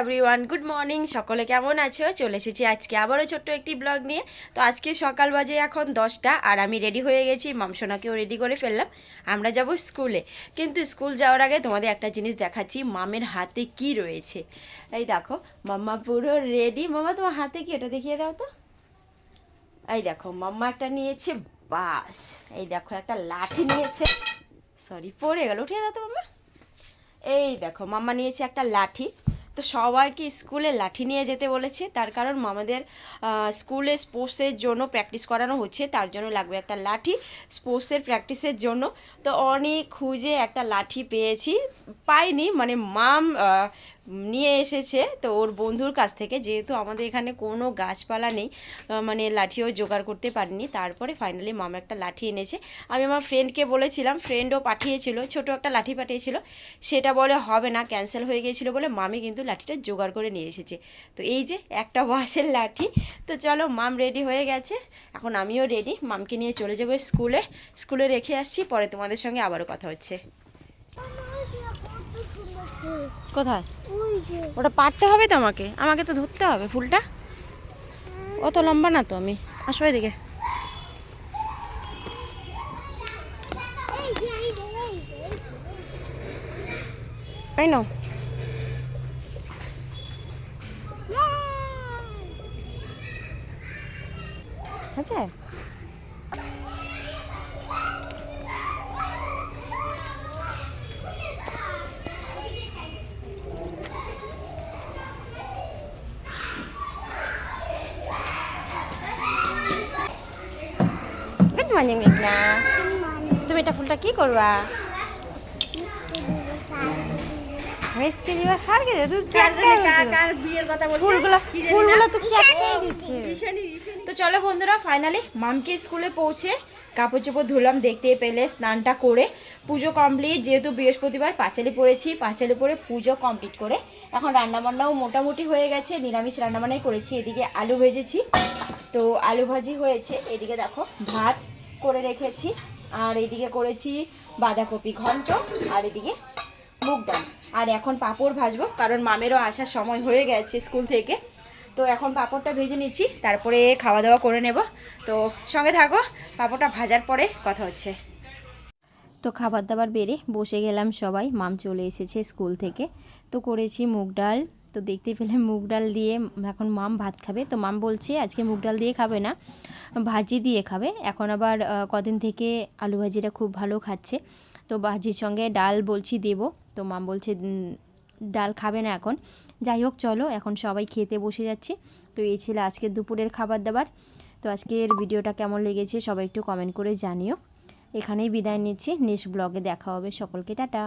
Everyone good morning সকলে কেমন আছো? চলে এসেছি আজকে আবারও ছোট্ট একটি ব্লগ নিয়ে। তো আজকে সকাল বাজে এখন দশটা, আর আমি রেডি হয়ে গেছি। মামসোনাকেও রেডি করে ফেললাম। আমরা যাব স্কুলে কিন্তু স্কুল যাওয়ার আগে তোমাদের একটা জিনিস দেখাচ্ছি, মামের হাতে কি রয়েছে। এই দেখো, মাম্মা পুরো রেডি মামা তোমার হাতে কি? এটা দেখিয়ে দাও তো। এই দেখো, মাম্মা একটা নিয়েছে বাস। এই দেখো, একটা লাঠি নিয়েছে। সরি পড়ে গেল। উঠিয়ে দাও তো, মাম্মা। এই দেখো, মাম্মা নিয়েছে একটা লাঠি। তো সবাইকে স্কুলে লাঠি নিয়ে যেতে বলেছে। তার কারণ মামাদের স্কুলে স্পোর্টসের জন্য প্র্যাকটিস করানো হচ্ছে, তার জন্য লাগবে একটা লাঠি স্পোর্টসের প্র্যাকটিসের জন্য। তো অনেক খুঁজে একটা লাঠি পেয়েছি। পাইনি মানে মাম নিয়ে এসেছে। তো ওর বন্ধুর কাছ থেকে, যেহেতু আমাদের এখানে কোনো গাছপালা নেই মানে লাঠিও জোগাড় করতে পারিনি। তারপরে ফাইনালি মাম একটা লাঠি এনেছে। আমি আমার ফ্রেন্ডকে বলেছিলাম ফ্রেন্ডও পাঠিয়েছিল, ছোট একটা লাঠি পাঠিয়েছিল। সেটা বলে হবে না ক্যান্সেল হয়ে গিয়েছিল বলে মামি কিন্তু লাঠিটা জোগাড় করে নিয়ে এসেছে। তো এই যে একটা বাঁশের লাঠি। তো চলো, মাম রেডি হয়ে গেছে। এখন আমিও রেডি মামকে নিয়ে চলে যাব স্কুলে। স্কুলে রেখে আসছি, পরে তোমাদের সঙ্গে আবারও কথা হচ্ছে। কোথায়? ওটা পারতে হবে তো আমাকে? আমাকে তো ধরতে হবে ফুলটা? অত লম্বা না তো আমি। আসো এদিকে। এই নাও। হয়েছে মর্নিং মেঘনা? তুমি এটা ফুলটা কি করবা? মিসকে দিবা সারকে দে তুই ফুলগুলো ফুলগুলো তো চেকে দিছে। তো চলো বন্ধুরা ফাইনালি মামকে স্কুলে পৌঁছে কাপড় চোপড় ধুলাম দেখতে পেলে স্নানটা করে পুজো কমপ্লিট যেহেতু বৃহস্পতিবার পাঁচালি পড়েছি পাঁচালি পরে পুজো কমপ্লিট করে এখন রান্নাবান্নাও মোটামুটি হয়ে গেছে নিরামিষ রান্নাবান্নাই করেছি এদিকে আলু ভেজেছি। তো আলু ভাজি হয়েছে এদিকে দেখো ভাত করে রেখেছি। আর এদিকে করেছি বাঁধাকপি ঘন্ট, আর এদিকে মুগ ডাল। আর এখন পাঁপড় ভাজবো, কারণ মামেরও আসার সময় হয়ে গেছে স্কুল থেকে। তো এখন পাঁপড়টা ভেজে নিচ্ছি, তারপরে খাওয়া দাওয়া করে নেব। তো সঙ্গে থাকো, পাঁপড়টা ভাজার পরে কথা হচ্ছে। তো খাবার দাবার বেড়ে বসে গেলাম সবাই, মাম চলে এসেছে স্কুল থেকে। তো করেছি মুগ ডাল। তো দেখতে পেলে মুগ ডাল দিয়ে এখন মাম ভাত খাবে। তো মাম বলছে, আজকে মুগ ডাল দিয়ে খাবে না। ভাজি দিয়ে খাবে। এখন আবার কদিন থেকে আলু ভাজিটা খুব ভালো খাচ্ছে। তো ভাজির সঙ্গে ডাল বলছি দেবো। তো মাম বলছে ডাল খাবে না এখন। যাই হোক, চলো, এখন সবাই খেতে বসে যাচ্ছি। তো এই ছিল আজকের দুপুরের খাবার দাবার। তো আজকের ভিডিওটা কেমন লেগেছে সবাই একটু কমেন্ট করে জানিও। এখানেই বিদায় নিচ্ছি। নেক্সট ব্লগে দেখা হবে। সকলকে টাটা।